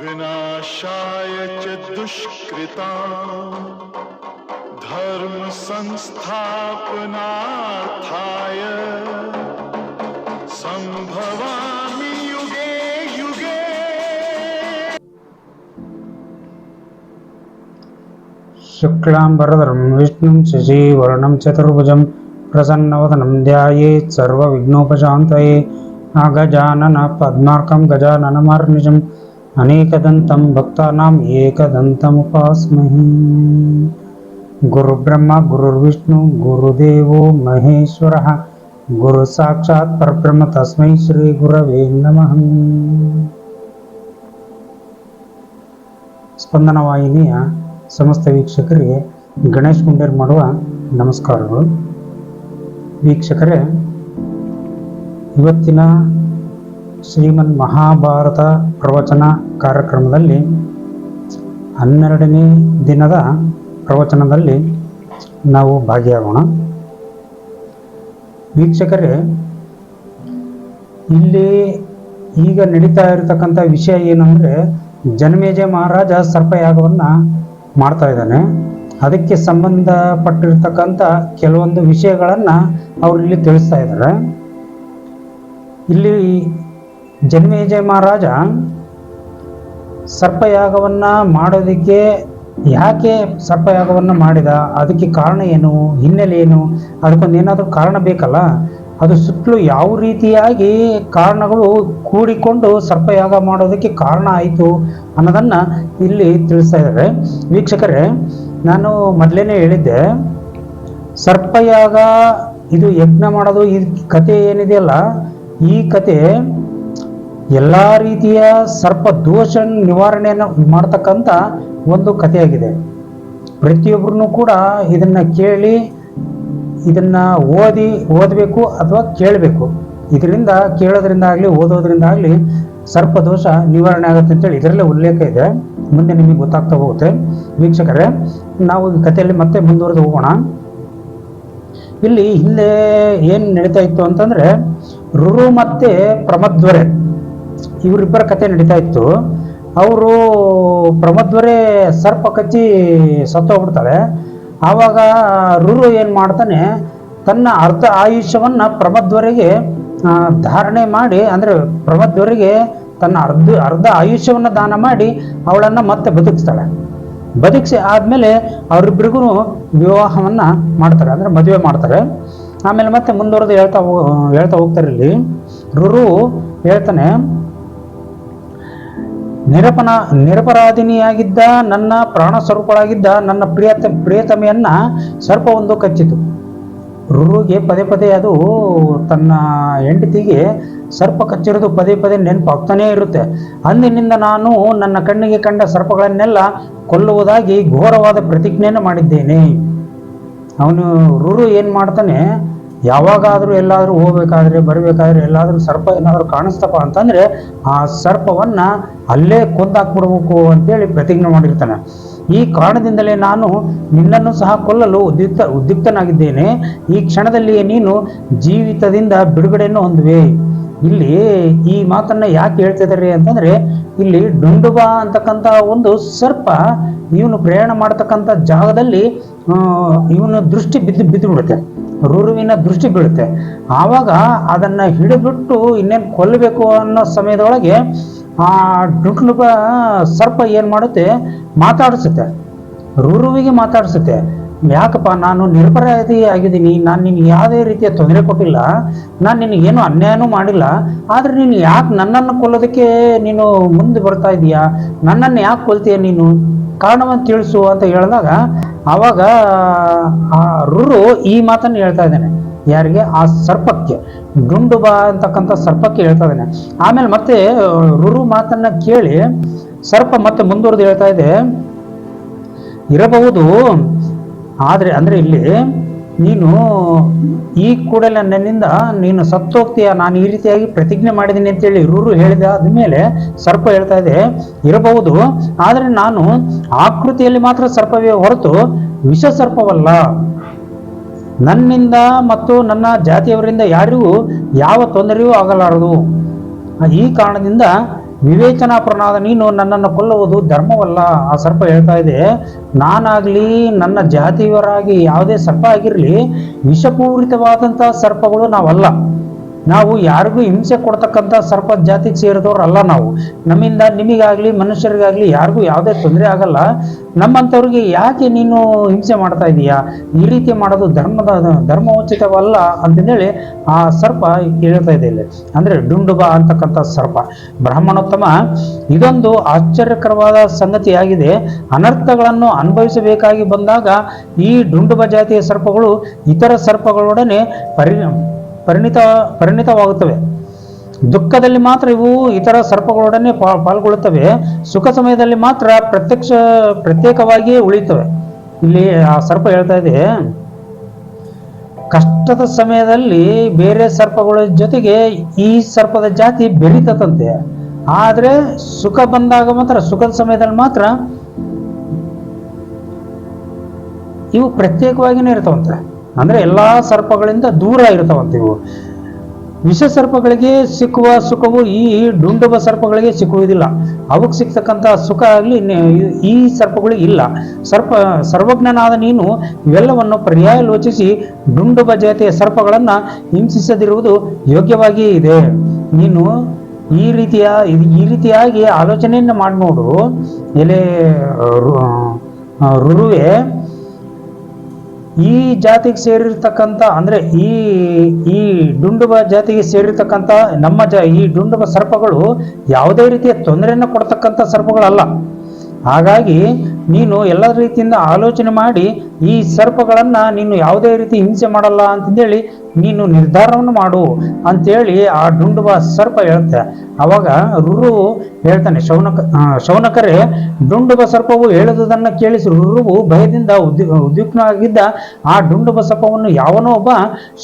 विनाशाय च दुष्कृता धर्म संस्थापनार्थाय संभवामि युगे युगे। शुक्लाम्बरधरं विष्णुं शशिवर्णं चतुर्भुजं प्रसन्नवदनं ध्यायेत् सर्वविघ्नोपशान्तये अगजानन पद्मार्कं गजाननमर्निजम् अनेकदन्तं भक्तानाम् एकदन्तमुपास्महे गुरुब्रह्मा गुरुर्विष्णु गुरुदेवो महेश्वरः गुरुसाक्षात् परब्रह्म तस्मै श्रीगुरवे नमः ಸ್ಪಂದನ ವಾಹಿನಿಯ ಸಮಸ್ತ ವೀಕ್ಷಕರಿಗೆ ಗಣೇಶ್ ಗುಂಡೇರ್ ಮಾಡುವ ನಮಸ್ಕಾರಗಳು ವೀಕ್ಷಕರೇ ಇವತ್ತಿನ ಶ್ರೀಮನ್ ಮಹಾಭಾರತ ಪ್ರವಚನ ಕಾರ್ಯಕ್ರಮದಲ್ಲಿ ಹನ್ನೆರಡನೇ ದಿನದ ಪ್ರವಚನದಲ್ಲಿ ನಾವು ಭಾಗಿಯಾಗೋಣ. ವೀಕ್ಷಕರೇ, ಇಲ್ಲಿ ಈಗ ನಡೀತಾ ಇರತಕ್ಕಂಥ ವಿಷಯ ಏನಂದ್ರೆ ಜನಮೇಜಯ ಮಹಾರಾಜ ಸರ್ಪಯಾಗವನ್ನು ಮಾಡ್ತಾ ಇದ್ದಾನೆ. ಅದಕ್ಕೆ ಸಂಬಂಧಪಟ್ಟಿರ್ತಕ್ಕಂಥ ಕೆಲವೊಂದು ವಿಷಯಗಳನ್ನು ಅವರು ಇಲ್ಲಿ ತಿಳಿಸ್ತಾ ಇದ್ದಾರೆ. ಇಲ್ಲಿ ಜನ್ಮೇಜಯ ಮಹಾರಾಜ ಸರ್ಪಯಾಗವನ್ನ ಮಾಡೋದಕ್ಕೆ ಯಾಕೆ ಸರ್ಪಯಾಗವನ್ನು ಮಾಡಿದ? ಅದಕ್ಕೆ ಕಾರಣ ಏನು? ಹಿನ್ನೆಲೆ ಏನು? ಅದಕ್ಕೊಂದು ಏನಾದರೂ ಕಾರಣ ಬೇಕಲ್ಲ? ಅದು ಸುತ್ತಲೂ ಯಾವ ರೀತಿಯಾಗಿ ಕಾರಣಗಳು ಕೂಡಿಕೊಂಡು ಸರ್ಪಯಾಗ ಮಾಡೋದಕ್ಕೆ ಕಾರಣ ಆಯಿತು ಅನ್ನೋದನ್ನು ಇಲ್ಲಿ ತಿಳಿಸ್ತಾ ಇದ್ದಾರೆ. ವೀಕ್ಷಕರೇ, ನಾನು ಮೊದಲೇ ಹೇಳಿದ್ದೆ, ಸರ್ಪಯಾಗ ಇದು ಯಜ್ಞ ಮಾಡೋದು ಈ ಕತೆ ಏನಿದೆಯಲ್ಲ, ಈ ಕತೆ ಎಲ್ಲ ರೀತಿಯ ಸರ್ಪ ದೋಷ ನಿವಾರಣೆಯನ್ನು ಮಾಡ್ತಕ್ಕಂಥ ಒಂದು ಕಥೆಯಾಗಿದೆ. ಪ್ರತಿಯೊಬ್ಬರೂ ಕೂಡ ಇದನ್ನ ಕೇಳಿ, ಇದನ್ನ ಓದಿ, ಓದಬೇಕು ಅಥವಾ ಕೇಳಬೇಕು. ಇದರಿಂದ ಕೇಳೋದ್ರಿಂದ ಆಗಲಿ ಓದೋದ್ರಿಂದ ಆಗಲಿ ಸರ್ಪದೋಷ ನಿವಾರಣೆ ಆಗುತ್ತೆ ಅಂತೇಳಿ ಇದರಲ್ಲೇ ಉಲ್ಲೇಖ ಇದೆ. ಮುಂದೆ ನಿಮಗೆ ಗೊತ್ತಾಗ್ತಾ ಹೋಗುತ್ತೆ. ವೀಕ್ಷಕರೇ, ನಾವು ಈ ಕಥೆಯಲ್ಲಿ ಮತ್ತೆ ಮುಂದುವರೆದು ಹೋಗೋಣ. ಇಲ್ಲಿ ಹಿಂದೆ ಏನು ನಡೀತಾ ಇತ್ತು ಅಂತಂದ್ರೆ ರುರು ಮತ್ತೆ ಪ್ರಮದ್ವರೆ. ಇವರಿಬ್ಬರ ಕತೆ ನಡೀತಾ ಇತ್ತು. ಅವರು ಪ್ರಮದ್ವರೇ ಸರ್ಪ ಕಚ್ಚಿ ಸತ್ತೋಗ್ಬಿಡ್ತಾಳೆ ಆವಾಗ ರುರು ಏನು ಮಾಡ್ತಾನೆ, ತನ್ನ ಅರ್ಧ ಆಯುಷ್ಯವನ್ನು ಪ್ರಮದ್ವರಿಗೆ ಧಾರಣೆ ಮಾಡಿ, ಅಂದರೆ ಪ್ರಮದ್ವರಿಗೆ ತನ್ನ ಅರ್ಧ ಅರ್ಧ ಆಯುಷ್ಯವನ್ನು ದಾನ ಮಾಡಿ ಅವಳನ್ನು ಮತ್ತೆ ಬದುಕಿಸ್ತಾಳೆ. ಬದುಕಿಸಿ ಆದಮೇಲೆ ಅವರಿಬ್ಬರಿಗೂ ವಿವಾಹವನ್ನು ಮಾಡ್ತಾರೆ, ಅಂದರೆ ಮದುವೆ ಮಾಡ್ತಾರೆ. ಆಮೇಲೆ ಮತ್ತೆ ಮುಂದುವರೆದು ಹೇಳ್ತಾ ಹೇಳ್ತಾ ಹೋಗ್ತಾರೆ ಇಲ್ಲಿ. ರುರು ಹೇಳ್ತಾನೆ ನಿರಪನ, ನಿರಪರಾಧಿನಿಯಾಗಿದ್ದ ನನ್ನ ಪ್ರಾಣ ಸ್ವರೂಪಳಾಗಿದ್ದ ನನ್ನ ಪ್ರಿಯತ, ಪ್ರಿಯತಮೆಯನ್ನು ಒಂದು ಕಚ್ಚಿತು. ರುರುಗೆ ಪದೇ ಪದೇ ಅದು ತನ್ನ ಹೆಂಡತಿಗೆ ಸರ್ಪ ಕಚ್ಚಿರೋದು ಪದೇ ಪದೇ ನೆನಪಾಗ್ತಾನೇ ಇರುತ್ತೆ. ಅಂದಿನಿಂದ ನಾನು ನನ್ನ ಕಣ್ಣಿಗೆ ಕಂಡ ಸರ್ಪಗಳನ್ನೆಲ್ಲ ಕೊಲ್ಲುವುದಾಗಿ ಘೋರವಾದ ಪ್ರತಿಜ್ಞೆಯನ್ನು ಮಾಡಿದ್ದೇನೆ. ಅವನು ರುರು ಏನು ಮಾಡ್ತಾನೆ ಯಾವಾಗಾದರೂ ಎಲ್ಲಾದರೂ ಹೋಗಬೇಕಾದ್ರೆ, ಬರಬೇಕಾದ್ರೆ ಎಲ್ಲಾದರೂ ಸರ್ಪ ಏನಾದರೂ ಕಾಣಿಸ್ತಪ್ಪ ಅಂತಂದರೆ ಆ ಸರ್ಪವನ್ನು ಅಲ್ಲೇ ಕೊಂದಾಕ್ಬಿಡ್ಬೇಕು ಅಂತೇಳಿ ಪ್ರತಿಜ್ಞೆ ಮಾಡಿರ್ತಾನೆ. ಈ ಕಾರಣದಿಂದಲೇ ನಾನು ನಿನ್ನನ್ನು ಸಹ ಕೊಲ್ಲಲು ಉದ್ಯುಕ್ತ, ಉದ್ಯುಕ್ತನಾಗಿದ್ದೇನೆ. ಈ ಕ್ಷಣದಲ್ಲಿಯೇ ನೀನು ಜೀವಿತದಿಂದ ಬಿಡುಗಡೆಯನ್ನು ಹೊಂದುವೆ. ಇಲ್ಲಿ ಈ ಮಾತನ್ನ ಯಾಕೆ ಹೇಳ್ತಿದ್ದಾರೆ ಅಂತಂದ್ರೆ, ಇಲ್ಲಿ ಡುಂಡುಬ ಅಂತಕ್ಕಂಥ ಒಂದು ಸರ್ಪ ಇವನು ಪ್ರಯಾಣ ಮಾಡತಕ್ಕಂಥ ಜಾಗದಲ್ಲಿ ಇವನು ದೃಷ್ಟಿ ಬಿದ್ದು ಬಿದ್ದು ಬಿಡುತ್ತೆ ರುರುವಿನ ದೃಷ್ಟಿ ಬೀಳುತ್ತೆ. ಆವಾಗ ಅದನ್ನ ಹಿಡಿಬಿಟ್ಟು ಇನ್ನೇನು ಕೊಲ್ಲಬೇಕು ಅನ್ನೋ ಸಮಯದೊಳಗೆ ಆ ಡುಟ್ಲು ಸರ್ಪ ಏನ್ ಮಾಡುತ್ತೆ? ಮಾತಾಡಿಸುತ್ತೆ. ರುರುವಿಗೆ ಮಾತಾಡಿಸುತ್ತೆ. ಯಾಕಪ್ಪ ನಾನು ನಿರಪರಾಧಿ ಆಗಿದ್ದೀನಿ, ನಾನು ನಿನ್ಗೆ ಯಾವುದೇ ರೀತಿಯ ತೊಂದರೆ ಕೊಟ್ಟಿಲ್ಲ, ನಾನು ನಿನಗೇನು ಅನ್ಯಾಯನೂ ಮಾಡಿಲ್ಲ, ಆದರೆ ನೀನು ಯಾಕೆ ನನ್ನನ್ನು ಕೊಲ್ಲೋದಕ್ಕೆ ನೀನು ಮುಂದೆ ಬರ್ತಾ ಇದೀಯಾ? ನನ್ನನ್ನು ಯಾಕೆ ಕೊಲ್ತೀಯ ನೀನು? ಕಾರಣವನ್ನು ತಿಳಿಸು ಅಂತ ಹೇಳಿದಾಗ ಆವಾಗ ಆ ರುರು ಈ ಮಾತನ್ನು ಹೇಳ್ತಾ ಇದ್ದಾನೆ. ಯಾರಿಗೆ? ಆ ಸರ್ಪಕ್ಕೆ. ಡುಂಡುಬ ಅಂತಕ್ಕಂಥ ಸರ್ಪಕ್ಕೆ ಹೇಳ್ತಾ ಇದ್ದಾನೆ. ಆಮೇಲೆ ಮತ್ತೆ ರುರು ಮಾತನ್ನ ಕೇಳಿ ಸರ್ಪ ಮತ್ತೆ ಮುಂದುವರೆದು ಹೇಳ್ತಾ ಇದೆ. ಇರಬಹುದು, ಆದರೆ, ಅಂದರೆ ಇಲ್ಲಿ ನೀನು ಈ ಕೂಡಲೇ ನನ್ನಿಂದ ನೀನು ಸತ್ತೋಗ್ತೀಯ? ನಾನು ಈ ರೀತಿಯಾಗಿ ಪ್ರತಿಜ್ಞೆ ಮಾಡಿದ್ದೀನಿ ಅಂತೇಳಿ ರೂರು ಹೇಳಿದ ಆದ್ಮೇಲೆ ಸರ್ಪ ಹೇಳ್ತಾ ಇದೆ, ಇರಬಹುದು, ಆದರೆ ನಾನು ಆಕೃತಿಯಲ್ಲಿ ಮಾತ್ರ ಸರ್ಪವೇ ಹೊರತು ವಿಷ ಸರ್ಪವಲ್ಲ ನನ್ನಿಂದ ಮತ್ತು ನನ್ನ ಜಾತಿಯವರಿಂದ ಯಾರಿಗೂ ಯಾವ ತೊಂದರೆಯೂ ಆಗಲಾರದು. ಈ ಕಾರಣದಿಂದ ವಿವೇಚನಾಪರನಾದ ನೀನು ನನ್ನನ್ನು ಕೊಲ್ಲುವುದು ಧರ್ಮವಲ್ಲ. ಆ ಸರ್ಪ ಹೇಳ್ತಾ ಇದೆ, ನಾನಾಗ್ಲಿ ನನ್ನ ಜಾತಿಯವರಾಗಿ ಯಾವುದೇ ಸರ್ಪ ಆಗಿರಲಿ, ವಿಷಪೂರಿತವಾದಂತಹ ಸರ್ಪಗಳು ನಾವಲ್ಲ. ನಾವು ಯಾರಿಗೂ ಹಿಂಸೆ ಕೊಡ್ತಕ್ಕಂಥ ಸರ್ಪ ಜಾತಿಗೆ ಸೇರಿದವರಲ್ಲ ನಾವು. ನಮ್ಮಿಂದ ನಿಮಗಾಗಲಿ, ಮನುಷ್ಯರಿಗಾಗ್ಲಿ ಯಾರಿಗೂ ಯಾವುದೇ ತೊಂದರೆ ಆಗಲ್ಲ. ನಮ್ಮಂಥವ್ರಿಗೆ ಯಾಕೆ ನೀನು ಹಿಂಸೆ ಮಾಡ್ತಾ ಇದೀಯಾ? ಈ ರೀತಿ ಮಾಡೋದು ಧರ್ಮದ, ಧರ್ಮೋಚಿತವಲ್ಲ ಅಂತಂದೇಳಿ ಆ ಸರ್ಪ ಹೇಳ್ತಾ ಇದೆ ಇಲ್ಲಿ. ಅಂದ್ರೆ ಡುಂಡುಬ ಅಂತಕ್ಕಂಥ ಸರ್ಪ. ಬ್ರಾಹ್ಮಣೋತ್ತಮ, ಇದೊಂದು ಆಶ್ಚರ್ಯಕರವಾದ ಸಂಗತಿಯಾಗಿದೆ. ಅನರ್ಥಗಳನ್ನು ಅನುಭವಿಸಬೇಕಾಗಿ ಬಂದಾಗ ಈ ಡುಂಡುಬ ಜಾತಿಯ ಸರ್ಪಗಳು ಇತರ ಸರ್ಪಗಳೊಡನೆ ಪರಿ ಪರಿಣಿತ, ಪರಿಣಿತವಾಗುತ್ತವೆ. ದುಃಖದಲ್ಲಿ ಮಾತ್ರ ಇವು ಇತರ ಸರ್ಪಗಳೊಡನೆ ಪಾಲ್ಗೊಳ್ಳುತ್ತವೆ. ಸುಖ ಸಮಯದಲ್ಲಿ ಮಾತ್ರ ಪ್ರತ್ಯಕ್ಷ, ಪ್ರತ್ಯೇಕವಾಗಿ ಉಳಿಯುತ್ತವೆ. ಇಲ್ಲಿ ಆ ಸರ್ಪ ಹೇಳ್ತಾ ಇದೆ, ಕಷ್ಟದ ಸಮಯದಲ್ಲಿ ಬೇರೆ ಸರ್ಪಗಳ ಜೊತೆಗೆ ಈ ಸರ್ಪದ ಜಾತಿ ಬೆರೀತದಂತೆ ಆದರೆ ಸುಖ ಬಂದಾಗ ಮಾತ್ರ, ಸುಖದ ಸಮಯದಲ್ಲಿ ಮಾತ್ರ ಇವು ಪ್ರತ್ಯೇಕವಾಗಿನೇ ಇರ್ತಾವಂತೆ ಅಂದ್ರೆ ಎಲ್ಲಾ ಸರ್ಪಗಳಿಂದ ದೂರ ಇರ್ತಾವಂತೆ ಇವು. ವಿಷ ಸರ್ಪಗಳಿಗೆ ಸಿಕ್ಕುವ ಸುಖವು ಈ ಡುಂಡುಬ ಸರ್ಪಗಳಿಗೆ ಸಿಕ್ಕುವುದಿಲ್ಲ. ಅವಕ್ಕೆ ಸಿಗ್ತಕ್ಕಂಥ ಸುಖ ಆಗಲಿ ಈ ಸರ್ಪಗಳು ಇಲ್ಲ. ಸರ್ಪ, ಸರ್ವಜ್ಞನಾದ ನೀನು ಇವೆಲ್ಲವನ್ನು ಪರ್ಯಾಯ ಲೋಚಿಸಿ ಡುಂಡುಬ ಜಾತಿಯ ಸರ್ಪಗಳನ್ನ ಹಿಂಸಿಸದಿರುವುದು ಯೋಗ್ಯವಾಗಿಯೇ ಇದೆ. ನೀನು ಈ ರೀತಿಯ ಈ ರೀತಿಯಾಗಿ ಆಲೋಚನೆಯನ್ನು ಮಾಡಿ ನೋಡು ಎಲೆ ರುರುವೆ ಈ ಜಾತಿಗೆ ಸೇರಿರ್ತಕ್ಕಂಥ, ಅಂದರೆ ಈ ಈ ಡುಂಡುಬ ಜಾತಿಗೆ ಸೇರಿರ್ತಕ್ಕಂಥ ನಮ್ಮ ಜ, ಈ ಡುಂಡುಬ ಸರ್ಪಗಳು ಯಾವುದೇ ರೀತಿಯ ತೊಂದರೆಯನ್ನು ಕೊಡ್ತಕ್ಕಂಥ ಸರ್ಪಗಳಲ್ಲ. ಹಾಗಾಗಿ ನೀನು ಎಲ್ಲ ರೀತಿಯಿಂದ ಆಲೋಚನೆ ಮಾಡಿ ಈ ಸರ್ಪಗಳನ್ನ ನೀನು ಯಾವುದೇ ರೀತಿ ಹಿಂಸೆ ಮಾಡಲ್ಲ ಅಂತಂದೇಳಿ ನೀನು ನಿರ್ಧಾರವನ್ನು ಮಾಡು ಅಂತೇಳಿ ಆ ಡುಂಡುವ ಸರ್ಪ ಹೇಳುತ್ತೆ ಅವಾಗ ರುರು ಹೇಳ್ತಾನೆ, ಶೌನಕ ಶೌನಕರೇ ಡುಂಡುಬ ಸರ್ಪವು ಹೇಳುವುದನ್ನು ಕೇಳಿಸಿ ರುರುವು ಭಯದಿಂದ ಉದ್ವಿ ಉದ್ವಿಗ್ನವಾಗಿದ್ದ ಆ ಡುಂಡುಬ ಸರ್ಪವನ್ನು ಯಾವನೋ ಒಬ್ಬ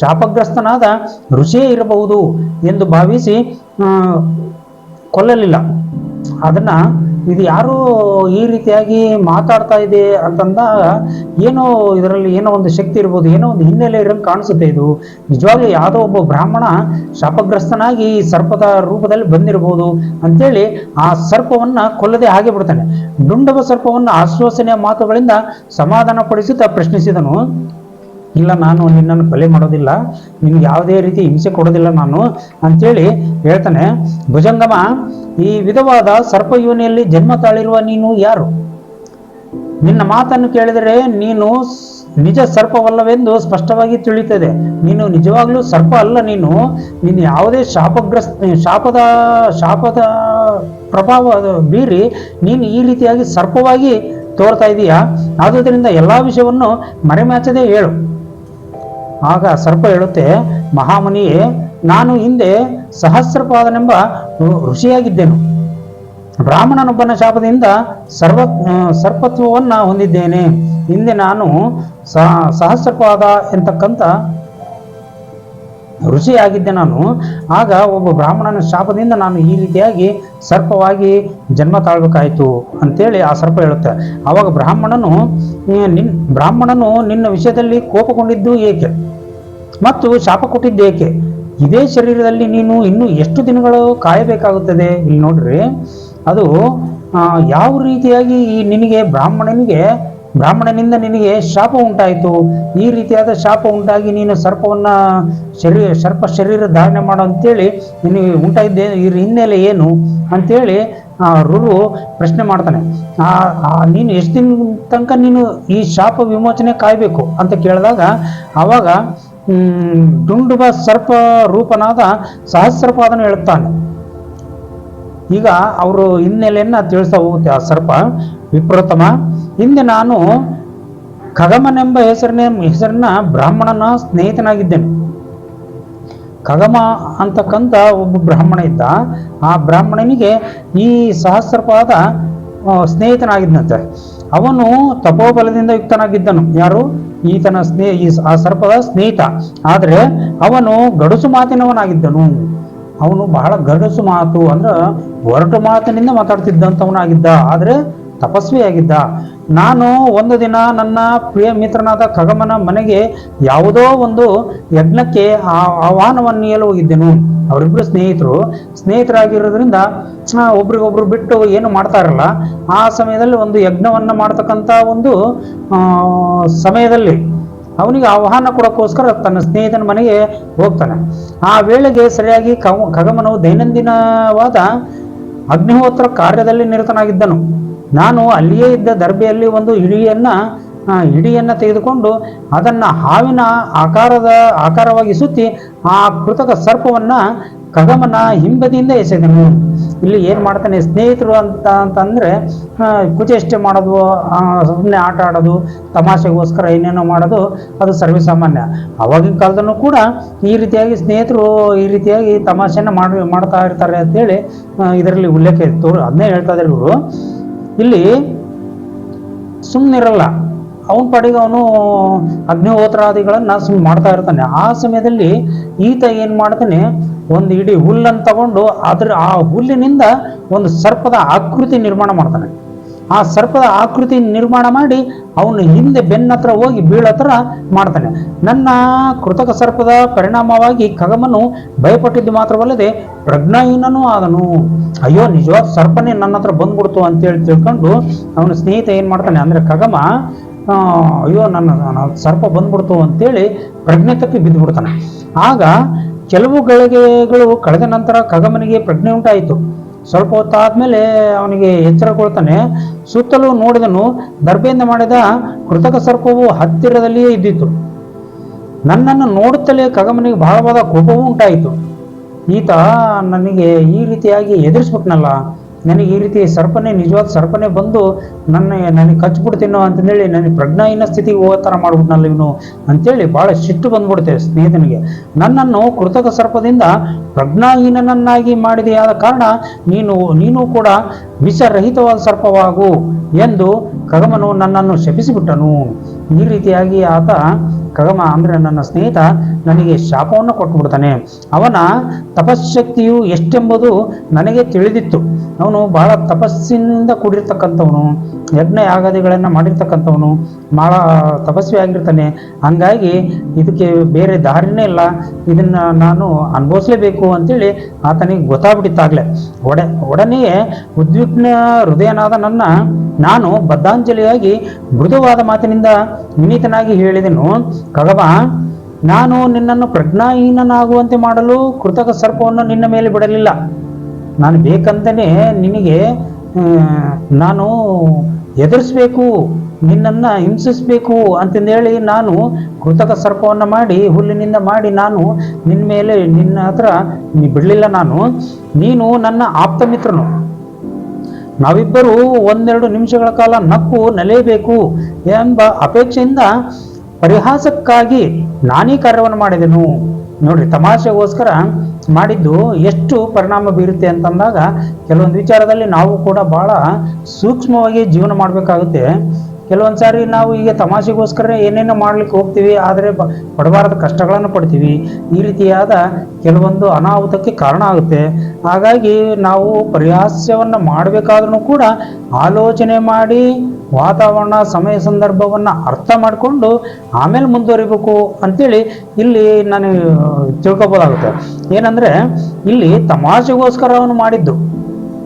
ಶಾಪಗ್ರಸ್ತನಾದ ಋಷಿಯೇ ಇರಬಹುದು ಎಂದು ಭಾವಿಸಿ ಕೊಲ್ಲಲಿಲ್ಲ. ಅದನ್ನ ಇದು ಯಾರು ಈ ರೀತಿಯಾಗಿ ಮಾತಾಡ್ತಾ ಇದೆ ಅಂತಂದಾಗ ಏನೋ ಇದರಲ್ಲಿ ಏನೋ ಒಂದು ಶಕ್ತಿ ಇರ್ಬೋದು, ಏನೋ ಒಂದು ಹಿನ್ನೆಲೆ ಇರೋಂಗೆ ಕಾಣಿಸುತ್ತೆ ಇದು. ನಿಜವಾಗ್ಲೂ ಯಾವುದೋ ಒಬ್ಬ ಬ್ರಾಹ್ಮಣ ಶಾಪಗ್ರಸ್ತನಾಗಿ ಸರ್ಪದ ರೂಪದಲ್ಲಿ ಬಂದಿರಬಹುದು ಅಂತೇಳಿ ಆ ಸರ್ಪವನ್ನ ಕೊಲ್ಲದೆ ಹಾಗೆ ಬಿಡ್ತಾನೆ. ಡುಂಡವ ಸರ್ಪವನ್ನು ಆಶ್ವಾಸನೆಯ ಮಾತುಗಳಿಂದ ಸಮಾಧಾನ ಪಡಿಸುತ್ತಾ ಪ್ರಶ್ನಿಸಿದನು. ಇಲ್ಲ, ನಾನು ನಿನ್ನನ್ನು ಕೊಲೆ ಮಾಡೋದಿಲ್ಲ. ನಿನ್ಗೆ ಯಾವುದೇ ರೀತಿ ಹಿಂಸೆ ಕೊಡೋದಿಲ್ಲ ನಾನು ಅಂಥೇಳಿ ಹೇಳ್ತಾನೆ. ಭುಜಂಗಮ, ಈ ವಿಧವಾದ ಸರ್ಪ ಯೋನಿಯಲ್ಲಿ ಜನ್ಮ ತಾಳಿರುವ ನೀನು ಯಾರು? ನಿನ್ನ ಮಾತನ್ನು ಕೇಳಿದರೆ ನೀನು ನಿಜ ಸರ್ಪವಲ್ಲವೆಂದು ಸ್ಪಷ್ಟವಾಗಿ ತಿಳಿಯುತ್ತದೆ. ನೀನು ನಿಜವಾಗ್ಲೂ ಸರ್ಪ ಅಲ್ಲ ನೀನು. ನೀನು ಯಾವುದೇ ಶಾಪಗ್ರಸ್ತ, ಶಾಪದ ಶಾಪದ ಪ್ರಭಾವ ಬೀರಿ ನೀನು ಈ ರೀತಿಯಾಗಿ ಸರ್ಪವಾಗಿ ತೋರ್ತಾ ಇದೀಯಾ? ಆದುದರಿಂದ ಎಲ್ಲಾ ವಿಷಯವನ್ನು ಮರೆಮಾಚದೆ ಹೇಳು. ಆಗ ಸರ್ಪ ಹೇಳುತ್ತೆ ಮಹಾಮುನಿಯೇ ನಾನು ಹಿಂದೆ ಸಹಸ್ರಪಾದನೆಂಬ ಋಷಿಯಾಗಿದ್ದೇನು. ಬ್ರಾಹ್ಮಣನೊಬ್ಬನ ಶಾಪದಿಂದ ಸರ್ವ ಸರ್ಪತ್ವವನ್ನು ಹೊಂದಿದ್ದೇನೆ. ಹಿಂದೆ ನಾನು ಸಹ ಸಹಸ್ರಪಾದ ಎಂತಕ್ಕಂಥ ಋಷಿಯಾಗಿದ್ದೆ ನಾನು. ಆಗ ಒಬ್ಬ ಬ್ರಾಹ್ಮಣನ ಶಾಪದಿಂದ ನಾನು ಈ ರೀತಿಯಾಗಿ ಸರ್ಪವಾಗಿ ಜನ್ಮ ತಾಳ್ಬೇಕಾಯ್ತು ಅಂತೇಳಿ ಆ ಸರ್ಪ ಹೇಳುತ್ತೆ. ಆವಾಗ ಬ್ರಾಹ್ಮಣನು ನಿನ್, ಬ್ರಾಹ್ಮಣನು ನಿನ್ನ ವಿಷಯದಲ್ಲಿ ಕೋಪಗೊಂಡಿದ್ದು ಏಕೆ? ಮತ್ತು ಶಾಪ ಕೊಟ್ಟಿದ್ದು ಏಕೆ? ಇದೇ ಶರೀರದಲ್ಲಿ ನೀನು ಇನ್ನು ಎಷ್ಟು ದಿನಗಳು ಕಾಯಬೇಕಾಗುತ್ತದೆ? ಇಲ್ಲಿ ನೋಡ್ರಿ. ಅದು ಯಾವ ರೀತಿಯಾಗಿ ಈ ನಿನಗೆ ಬ್ರಾಹ್ಮಣನಿಗೆ ಬ್ರಾಹ್ಮಣನಿಂದ ನಿನಗೆ ಶಾಪ ಉಂಟಾಯಿತು. ಈ ರೀತಿಯಾದ ಶಾಪ ಉಂಟಾಗಿ ನೀನು ಸರ್ಪವನ್ನ ಶರೀರ ಸರ್ಪ ಶರೀರ ಧಾರಣೆ ಮಾಡು ಅಂತೇಳಿ ನಿನಗೆ ಉಂಟಾಗಿದ್ದೆ ಇದ್ರ ಹಿನ್ನೆಲೆ ಏನು ಅಂತೇಳಿ ಆ ರುರು ಪ್ರಶ್ನೆ ಮಾಡ್ತಾನೆ. ಆ ನೀನು ಎಷ್ಟು ದಿನ ತನಕ ನೀನು ಈ ಶಾಪ ವಿಮೋಚನೆ ಕಾಯಬೇಕು ಅಂತ ಕೇಳಿದಾಗ ಆವಾಗ ಡುಂಡುಬ ಸರ್ಪ ರೂಪನಾದ ಸಹಸ್ರಪಾದನು ಹೇಳುತ್ತಾನೆ. ಈಗ ಅವರು ಹಿನ್ನೆಲೆಯನ್ನ ತಿಳಿಸ್ತಾ ಹೋಗುತ್ತೆ ಆ ಸರ್ಪ ವಿಪ್ರೋತ್ತಮ ಹಿಂದೆ ನಾನು ಖಗಮನೆಂಬ ಹೆಸರಿನ ಹೆಸರನ್ನ ಬ್ರಾಹ್ಮಣನ ಸ್ನೇಹಿತನಾಗಿದ್ದೇನೆ. ಖಗಮ ಅಂತಕ್ಕಂಥ ಒಬ್ಬ ಬ್ರಾಹ್ಮಣ ಇದ್ದ. ಆ ಬ್ರಾಹ್ಮಣನಿಗೆ ಈ ಸಹಸ್ರಪಾದ ಸ್ನೇಹಿತನಾಗಿದ್ದಂತೆ. ಅವನು ತಪೋಬಲದಿಂದ ಯುಕ್ತನಾಗಿದ್ದನು. ಯಾರು? ಈತನ ಸ್ನೇಹ, ಈ ಆ ಸರ್ಪದ ಸ್ನೇಹಿತ. ಆದರೆ ಅವನು ಗಡಸು ಮಾತಿನವನಾಗಿದ್ದನು. ಅವನು ಬಹಳ ಗಡಸು ಮಾತು ಅಂದ್ರೆ ಒರಟು ಮಾತಿನಿಂದ ಮಾತಾಡ್ತಿದ್ದಂಥವನಾಗಿದ್ದ, ಆದರೆ ತಪಸ್ವಿಯಾಗಿದ್ದ. ನಾನು ಒಂದು ದಿನ ನನ್ನ ಪ್ರಿಯ ಮಿತ್ರನಾದ ಖಗಮನ ಮನೆಗೆ ಯಾವುದೋ ಒಂದು ಯಜ್ಞಕ್ಕೆ ಆ- ಆಹ್ವಾನವನ್ನು ನೀಡಲು ಹೋಗಿದ್ದೆನು. ಅವರಿಬ್ಬರು ಸ್ನೇಹಿತರು. ಸ್ನೇಹಿತರಾಗಿರೋದ್ರಿಂದ ಒಬ್ರಿಗೊಬ್ರು ಬಿಟ್ಟು ಏನು ಮಾಡ್ತಾರಲ್ಲ, ಆ ಸಮಯದಲ್ಲಿ ಒಂದು ಯಜ್ಞವನ್ನು ಮಾಡ್ತಕ್ಕಂಥ ಒಂದು ಸಮಯದಲ್ಲಿ ಅವನಿಗೆ ಆಹ್ವಾನ ಕೊಡೋಕ್ಕೋಸ್ಕರ ತನ್ನ ಸ್ನೇಹಿತನ ಮನೆಗೆ ಹೋಗ್ತಾನೆ. ಆ ವೇಳೆಗೆ ಸರಿಯಾಗಿ ಖಗಮನವು ದೈನಂದಿನವಾದ ಅಗ್ನಿಹೋತ್ರ ಕಾರ್ಯದಲ್ಲಿ ನಿರತನಾಗಿದ್ದನು. ನಾನು ಅಲ್ಲಿಯೇ ಇದ್ದ ದರ್ಬೆಯಲ್ಲಿ ಒಂದು ಇಡಿಯನ್ನ ಇಡಿಯನ್ನ ತೆಗೆದುಕೊಂಡು ಅದನ್ನ ಹಾವಿನ ಆಕಾರದ, ಆಕಾರವಾಗಿ ಸುತ್ತಿ ಆ ಕೃತಕ ಸರ್ಪವನ್ನ ಖಗಮನ ಹಿಂಬದಿಯಿಂದ ಎಸೆದನು. ಇಲ್ಲಿ ಏನ್ ಮಾಡ್ತಾನೆ, ಸ್ನೇಹಿತರು ಅಂತ ಅಂತಂದ್ರೆ ಕುಚೇಷ್ಟೆ ಮಾಡೋದು ಸುಮ್ಮನೆ ಆಟ ಆಡೋದು, ತಮಾಷೆಗೋಸ್ಕರ ಏನೇನೋ ಮಾಡೋದು, ಅದು ಸರ್ವೇಸಾಮಾನ್ಯ. ಅವಾಗಿನ ಕಾಲದಲ್ಲೂ ಕೂಡ ಈ ರೀತಿಯಾಗಿ ಸ್ನೇಹಿತರು ಈ ರೀತಿಯಾಗಿ ತಮಾಷೆನ ಮಾಡಿ, ಮಾಡ್ತಾ ಇರ್ತಾರೆ ಅಂತೇಳಿ ಇದರಲ್ಲಿ ಉಲ್ಲೇಖ ಇತ್ತು. ಅದನ್ನೇ ಹೇಳ್ತಾ ಇದ್ದಾರೆ ಇವರು. ಇಲ್ಲಿ ಸುಮ್ಮನಿರಲ್ಲ ಅವನ ಪಾಡಿಗೆ ಅವನು ಅಗ್ನಿಹೋತ್ರಾದಿಗಳನ್ನ ಸುಮ್ಮನೆ ಮಾಡ್ತಾ ಇರ್ತಾನೆ. ಆ ಸಮಯದಲ್ಲಿ ಈತ ಏನ್ ಮಾಡ್ತಾನೆ ಒಂದು ಇಡೀ ಹುಲ್ಲನ್ನು ತಗೊಂಡು ಅದ್ರ ಆ ಹುಲ್ಲಿನಿಂದ ಒಂದು ಸರ್ಪದ ಆಕೃತಿ ನಿರ್ಮಾಣ ಮಾಡ್ತಾನೆ. ಆ ಸರ್ಪದ ಆಕೃತಿ ನಿರ್ಮಾಣ ಮಾಡಿ ಅವನು ಹಿಂದೆ ಬೆನ್ನ ಹತ್ರ ಹೋಗಿ ಬೀಳತ್ರ ಮಾಡ್ತಾನೆ. ನನ್ನ ಕೃತಕ ಸರ್ಪದ ಪರಿಣಾಮವಾಗಿ ಕಗಮನು ಭಯಪಟ್ಟಿದ್ದು ಮಾತ್ರವಲ್ಲದೆ ಪ್ರಜ್ಞಾಹೀನನೂ ಆದನು. ಅಯ್ಯೋ ನಿಜವಾದ ಸರ್ಪನೇ ನನ್ನ ಹತ್ರ ಬಂದ್ಬಿಡ್ತು ಅಂತೇಳಿ ತಿಳ್ಕೊಂಡು ಅವನ ಸ್ನೇಹಿತ ಏನ್ ಮಾಡ್ತಾನೆ ಅಂದ್ರೆ, ಕಗಮ ಅಯ್ಯೋ, ನನ್ನ ಸರ್ಪ ಬಂದ್ಬಿಡ್ತು ಅಂತೇಳಿ ಪ್ರಜ್ಞೆ ತಪ್ಪಿ ಬಿದ್ದುಬಿಡ್ತಾನೆ ಆಗ ಕೆಲವು ಗಳಿಗೆಗಳು ಕಳೆದ ನಂತರ ಖಗಮನಿಗೆ ಪ್ರಜ್ಞೆ ಉಂಟಾಯಿತು. ಸ್ವಲ್ಪ ಹೊತ್ತಾದ್ಮೇಲೆ ಅವನಿಗೆ ಎಚ್ಚರಗೊಳ್ತಾನೆ ಸುತ್ತಲೂ ನೋಡಿದನು ದರ್ಬೆಯಿಂದ ಮಾಡಿದ ಕೃತಕ ಸರ್ಪವು ಹತ್ತಿರದಲ್ಲಿಯೇ ಇದ್ದಿತ್ತು ನನ್ನನ್ನು ನೋಡುತ್ತಲೇ ಖಗಮನಿಗೆ ಬಹಳವಾದ ಕೋಪವೂ ಉಂಟಾಯಿತು. ಈತ ನನಗೆ ಈ ರೀತಿಯಾಗಿ ಎದುರಿಸ್ಬಿಟ್ನಲ್ಲ ನನಗೆ ಈ ರೀತಿ ಸರ್ಪನೆ, ನಿಜವಾದ ಸರ್ಪನೆ ಬಂದು ನನ್ನ, ನನಗೆ ಕಚ್ಬಿಡ್ತೀನೋ ಅಂತಂದೇಳಿ ನನಗೆ ಪ್ರಜ್ಞಾಹೀನ ಸ್ಥಿತಿಗೆ ಹೋಗೋ ಥರ ಮಾಡ್ಬಿಟ್ನಲ್ಲ ಇವನು ಅಂತೇಳಿ ಭಾಳ ಸಿಟ್ಟು ಬಂದ್ಬಿಡ್ತೇವೆ ಸ್ನೇಹಿತನಿಗೆ. ನನ್ನನ್ನು ಕೃತಕ ಸರ್ಪದಿಂದ ಪ್ರಜ್ಞಾಹೀನನನ್ನಾಗಿ ಮಾಡಿದೆಯಾದ ಕಾರಣ ನೀನು ನೀನು ಕೂಡ ವಿಷರಹಿತವಾದ ಸರ್ಪವಾಗು ಎಂದು ಕಗಮನು ನನ್ನನ್ನು ಶಪಿಸಿಬಿಟ್ಟನು. ಈ ರೀತಿಯಾಗಿ ಆತ ಕಗಮ ಅಂದರೆ ನನ್ನ ಸ್ನೇಹಿತ ನನಗೆ ಶಾಪವನ್ನು ಕೊಟ್ಟುಬಿಡ್ತಾನೆ. ಅವನ ತಪಶಕ್ತಿಯು ಎಷ್ಟೆಂಬುದು ನನಗೆ ತಿಳಿದಿತ್ತು. ಅವನು ಬಹಳ ತಪಸ್ಸಿನಿಂದ ಕೂಡಿರ್ತಕ್ಕಂಥವನು, ಯಜ್ಞ ಯಾಗಾದಿಗಳನ್ನು ಮಾಡಿರ್ತಕ್ಕಂಥವನು, ಬಹಳ ತಪಸ್ವಿ ಆಗಿರ್ತಾನೆ. ಹಂಗಾಗಿ ಇದಕ್ಕೆ ಬೇರೆ ದಾರಿನೇ ಇಲ್ಲ. ಇದನ್ನ ನಾನು ಅನುಭವಿಸಲೇಬೇಕು ಅಂತೇಳಿ ಆತನಿಗೆ ಗೊತ್ತಾಗ್ಬಿಟ್ಟಿತ್ತಾಗಲೇ. ಒಡ, ಒಡನೆಯೇ ಉದ್ವಿಗ್ನ ಹೃದಯನಾದ ನನ್ನ, ನಾನು ಬದ್ಧಾಂಜಲಿಯಾಗಿ ಮೃದುವಾದ ಮಾತಿನಿಂದ ವಿನೀತನಾಗಿ ಹೇಳಿದನು ಖಗಬ ನಾನು ನಿನ್ನನ್ನು ಪ್ರಜ್ಞಾಹೀನನಾಗುವಂತೆ ಮಾಡಲು ಕೃತಕ ಸರ್ಪವನ್ನು ನಿನ್ನ ಮೇಲೆ ಬಿಡಲಿಲ್ಲ. ನಾನು ಬೇಕಂತಲೇ ನಿನಗೆ ನಾನು ಎದುರಿಸ್ಬೇಕು, ನಿನ್ನನ್ನು ಹಿಂಸಿಸ್ಬೇಕು ಅಂತಂದೇಳಿ ನಾನು ಕೃತಕ ಸರ್ಪವನ್ನು ಮಾಡಿ, ಹುಲ್ಲಿನಿಂದ ಮಾಡಿ ನಾನು ನಿನ್ನ ಮೇಲೆ ನಿನ್ನ ಹತ್ರ ಬಿಡಲಿಲ್ಲ ನಾನು. ನೀನು ನನ್ನ ಆಪ್ತ ಮಿತ್ರನು ನಾವಿಬ್ಬರು ಒಂದೆರಡು ನಿಮಿಷಗಳ ಕಾಲ ನಕ್ಕು ನಲೆಯಬೇಕು ಎಂಬ ಅಪೇಕ್ಷೆಯಿಂದ ಪರಿಹಾಸಕ್ಕಾಗಿ ನಾನೇ ಕಾರ್ಯವನ್ನು ಮಾಡಿದೆನು. ನೋಡ್ರಿ, ತಮಾಷೆಗೋಸ್ಕರ ಮಾಡಿದ್ದು ಎಷ್ಟು ಪರಿಣಾಮ ಬೀರುತ್ತೆ ಅಂತಂದಾಗ ಕೆಲವೊಂದು ವಿಚಾರದಲ್ಲಿ ನಾವು ಕೂಡ ಬಹಳ ಸೂಕ್ಷ್ಮವಾಗಿ ಜೀವನ ಮಾಡಬೇಕಾಗುತ್ತೆ. ಕೆಲವೊಂದು ಸಾರಿ ನಾವು ಈಗ ತಮಾಷೆಗೋಸ್ಕರ ಏನೇನೋ ಮಾಡ್ಲಿಕ್ಕೆ ಹೋಗ್ತೀವಿ, ಆದರೆ ಪಡಬಾರದ ಕಷ್ಟಗಳನ್ನು ಪಡ್ತೀವಿ. ಈ ರೀತಿಯಾದ ಕೆಲವೊಂದು ಅನಾಹುತಕ್ಕೆ ಕಾರಣ ಆಗುತ್ತೆ. ಹಾಗಾಗಿ ನಾವು ಪ್ರಯಾಸವನ್ನ ಮಾಡಬೇಕಾದ್ರೂ ಕೂಡ ಆಲೋಚನೆ ಮಾಡಿ ವಾತಾವರಣ, ಸಮಯ ಸಂದರ್ಭವನ್ನು ಅರ್ಥ ಮಾಡಿಕೊಂಡು ಆಮೇಲೆ ಮುಂದುವರಿಬೇಕು ಅಂತೇಳಿ ಇಲ್ಲಿ ನಾನು ತಿಳ್ಕೊಬೋದಾಗುತ್ತೆ. ಏನಂದ್ರೆ ಇಲ್ಲಿ ತಮಾಷೆಗೋಸ್ಕರ ಅವನು ಮಾಡಿದ್ದು.